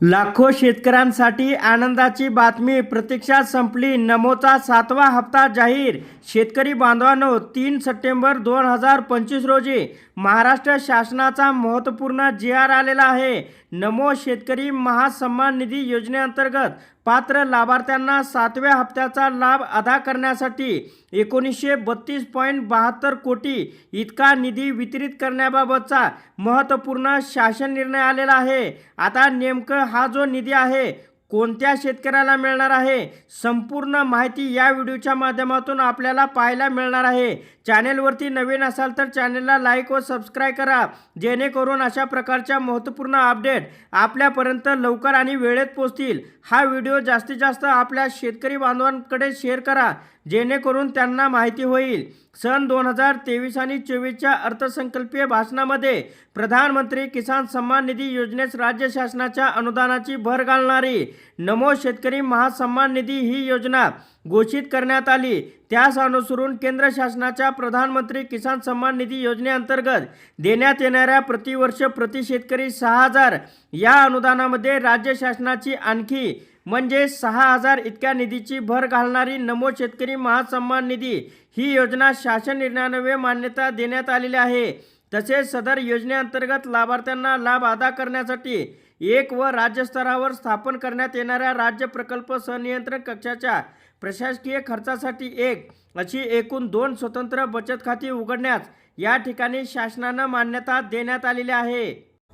लाखो शेतकऱ्यांसाठी आनंदाची बातमी. प्रतीक्षा संपली. नमोचा सातवा हप्ता जाहीर. शेतकरी बांधवांनो तीन सप्टेंबर दोन हजार पंचवीस रोजी महाराष्ट्र शासनाचा महत्त्वपूर्ण जी आर आलेला आहे. नमो शेतकरी महासन्मान निधी योजनेअंतर्गत पात्र लाभार्थ्यांना सातव्या हप्त्याचा लाभ अदा करण्यासाठी एकोणीसशे बत्तीस पॉईंट बहात्तर कोटी इतका निधी वितरित करण्याबाबतचा महत्त्वपूर्ण शासन निर्णय आलेला आहे. आता नेमकं हा जो निधी आहे कोणत्या शेतकऱ्याला मिळणार आहे? संपूर्ण माहिती या व्हिडिओच्या माध्यमातून आपल्याला पाहायला मिळणार आहे. चॅनेलवरती नवीन असाल तर चॅनेलला लाईक व सबस्क्राईब करा. जेणेकरून अशा प्रकारच्या महत्त्वपूर्ण अपडेट आपल्यापर्यंत लवकर आणि वेळेत पोहोचतील. हा व्हिडिओ जास्तीत जास्त आपल्या शेतकरी बांधवांकडे शेअर करा. जेणेकरून त्यांना माहिती होईल. सन दोन हजार तेवीस आणि चोवीसच्या अर्थसंकल्पीय भाषणामध्ये प्रधानमंत्री किसान सन्मान निधी योजनेस राज्य शासनाच्या अनुदानाची भर घालणारी नमो शेतकरी महासन्मान निधी ही योजना घोषित करण्यात आली. त्यास अनुसरून केंद्र शासनाच्या प्रधानमंत्री किसान सन्मान निधी योजनेअंतर्गत देण्यात येणाऱ्या प्रतिवर्ष प्रति शेतकरी सहा हजार या अनुदानामध्ये राज्य शासनाची आणखी म्हणजे सहा हजार इतक्या निधीची भर घालणारी नमो शेतकरी महासन्मान निधी ही योजना शासन निर्णयान्वये मान्यता देण्यात आलेली आहे. तसेच सदर योजनेअंतर्गत लाभार्थ्यांना लाभ अदा करण्यासाठी एक व राज्यस्तरावर स्थापन करण्यात येणाऱ्या राज्य प्रकल्प संनियंत्रण कक्षाच्या प्रशासकीय खर्चासाठी एक अशी एकूण दोन स्वतंत्र बचत खाती उघडण्यास या ठिकाणी शासनानं मान्यता देण्यात आलेली आहे.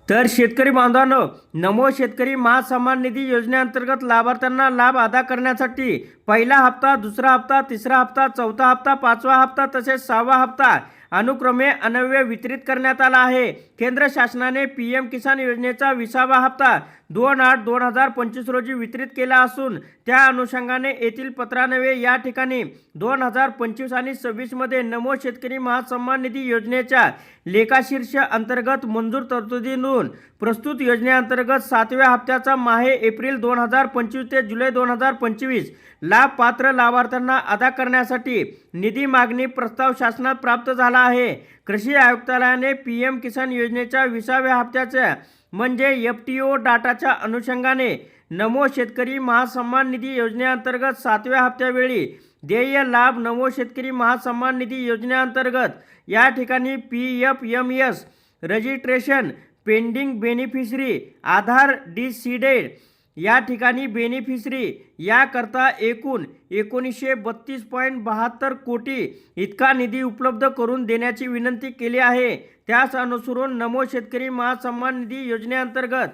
तर शेतकरी बांधवांनो नमो शेतकरी महासन्मान निधी योजनेअंतर्गत लाभार्थ्यांना लाभ अदा करण्यासाठी पहिला हप्ता दुसरा हप्ता तिसरा हप्ता चौथा हप्ता पाचवा हप्ता तसेच सहावा हप्ता अनुक्रमे अनव्य वितरित करण्यात आला आहे. केंद्र शासनाने पी एम किसान योजनेचा विसावा हप्ता दोन आठ दोन हजार पंचवीस रोजी वितरित केला असून त्या अनुषंगाने येथील पत्रानवे या ठिकाणी दोन हजार पंचवीस आणि सव्वीसमध्ये नमो शेतकरी महासन्मान निधी योजनेच्या लेखाशीर्ष अंतर्गत मंजूर तरतुदीतून प्रस्तुत योजनेअंतर्गत सातव्या हप्त्याचा माहे एप्रिल दोन हजार पंचवीस ते जुलै दोन हजार पंचवीस लाभ पात्र लाभार्थ्यांना अदा करण्यासाठी निधी मागणी प्रस्ताव शासनात प्राप्त झाला आहे. कृषी आयुक्तालयाने पी एम किसान योजनेच्या विसाव्या हप्त्याच्या म्हणजे एफ टी ओ डाटाच्या अनुषंगाने नमो शेतकरी महासन्मान निधी योजनेअंतर्गत सातव्या हप्त्यावेळी देय लाभ नमो शेतकरी महासन्मान निधी योजनेअंतर्गत या ठिकाणी P F M S registration pending beneficiary Aadhaar decided या ठिकाणी बेनिफिशरी याकरता एकूण एकोणीसशे बत्तीस पॉईंट बहात्तर कोटी इतका निधी उपलब्ध करून देण्याची विनंती केली आहे. त्यास अनुसरून नमो शेतकरी महासन्मान निधी योजनेअंतर्गत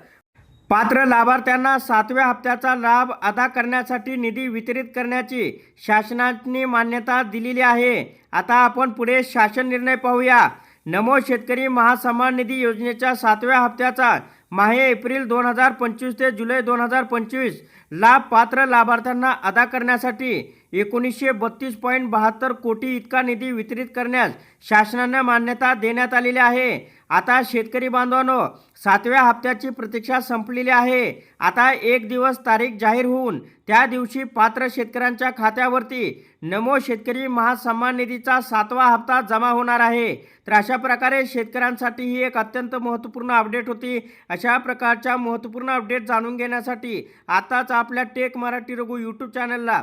पात्र लाभार्थ्यांना सातव्या हप्त्याचा लाभ अदा करण्यासाठी निधी वितरित करण्याची शासनाने मान्यता दिलेली आहे. आता आपण पुढे शासन निर्णय पाहूया. नमो शेतकरी महासन्मान निधी योजनेच्या सातव्या हप्त्याचा माहे एप्रिल दोन हजार पंचवीस ते जुलै दोन हजार पंचवीस. लाभ पात्र लाभार्थ्यांना अदा करण्यासाठी एकोणीसशे बत्तीस पॉईंट बहात्तर कोटी इतका निधी वितरित करण्यास शासनानं मान्यता देण्यात आलेली आहे. आता शेतकरी बांधवांनो सातव्या हप्त्याची प्रतीक्षा संपलेली आहे. आता एक दिवस तारीख जाहीर होऊन त्या दिवशी पात्र शेतकऱ्यांच्या खात्यावरती नमो शेतकरी महासन्मान निधीचा सातवा हप्ता जमा होणार आहे. तर अशा प्रकारे शेतकऱ्यांसाठी ही एक अत्यंत महत्त्वपूर्ण अपडेट होती. अशा प्रकारच्या महत्त्वपूर्ण अपडेट जाणून घेण्यासाठी आताच आपल्या टेक मराठी रघु यूट्यूब चॅनलला